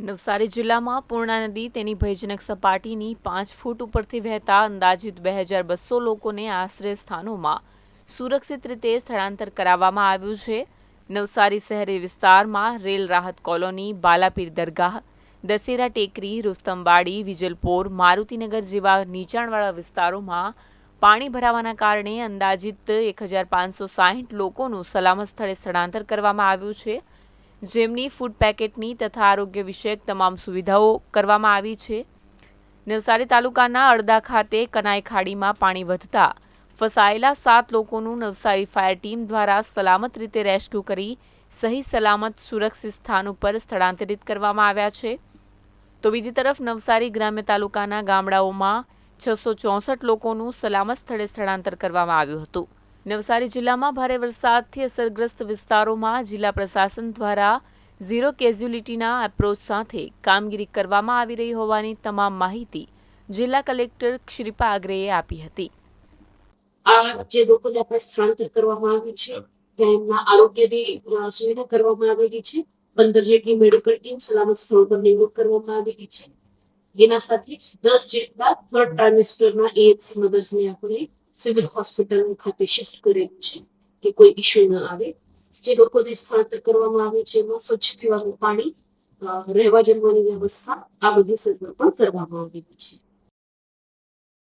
નવસારી જિલ્લામાં પૂર્ણા નદી, તેની ભયજનક સપાટીની પાંચ ફૂટ ઉપરથી વહેતા અંદાજિત બે હજાર બસો લોકોને આશ્રય સ્થાનોમાં સુરક્ષિત રીતે સ્થળાંતર કરાવવામાં આવ્યું છે. નવસારી શહેરી વિસ્તારમાં રેલ રાહત કોલોની, બાલાપીર દરગાહ, દશેરા ટેકરી રુસ્તમવાડી વિજલપોર, મારુતિનગર જેવા નીચાણવાળા વિસ્તારોમાં પાણી ભરાવાના કારણે અંદાજિત એક હજાર પાંચસો સાહીઠ લોકોનું સલામત સ્થળે સ્થળાંતર કરવામાં આવ્યું છે. જેમની ફૂડ પેકેટની તથા આરોગ્ય વિષયક તમામ સુવિધાઓ કરવામાં આવી છે. નવસારી તાલુકાના અડદા ખાતે કનાઈ ખાડીમાં પાણી વધતા ફસાયેલા સાત લોકોનું નવસારી ફાયર ટીમ દ્વારા સલામત રીતે રેસ્ક્યુ કરી સહી સલામત સુરક્ષિત સ્થાન ઉપર સ્થળાંતરિત કરવામાં આવ્યા છે. તો બીજી તરફ નવસારી ગ્રામ્ય તાલુકાના ગામડાઓમાં છસો ચોસઠ લોકોનું સલામત સ્થળે સ્થળાંતર કરવામાં આવ્યું હતું. નવસારી જિલ્લામાં ભારે વરસાદથી અસરગ્રસ્ત વિસ્તારોમાં જિલ્લા પ્રશાસન દ્વારા ઝીરો કેઝ્યુલિટીના એપ્રોચ સાથે કામગીરી કરવામાં આવી રહી હોવાની તમામ માહિતી જિલ્લા કલેક્ટર શ્રીપા આગ્રેએ આપી હતી. આ જે લોકોને આપણે સ્થળાંતર કરવામાં આવ્યું છે તેમના આરોગ્યની સુવિધા કરવામાં આવેલી છે. પંદર જેટલી મેડિકલ ટીમ સલામત સ્થળો પર નિમણૂક કરવામાં આવેલી છે. એના સાથે દસ જેટલા થર્ડ ટ્રાઇમેસ્ટરના એએચસી મદર્સને આપણે સિવિલ હોસ્પિટલ ખાતે શિફ્ટ કરેલું છે કે કોઈ ઇશ્યુ ન આવે. જે લોકોને સ્થળાંતર કરવામાં આવે છે એમાં સ્વચ્છ પીવાનું પાણી રહેવા જમવાની વ્યવસ્થા આ બધી સગવડ પણ કરવામાં આવેલી છે.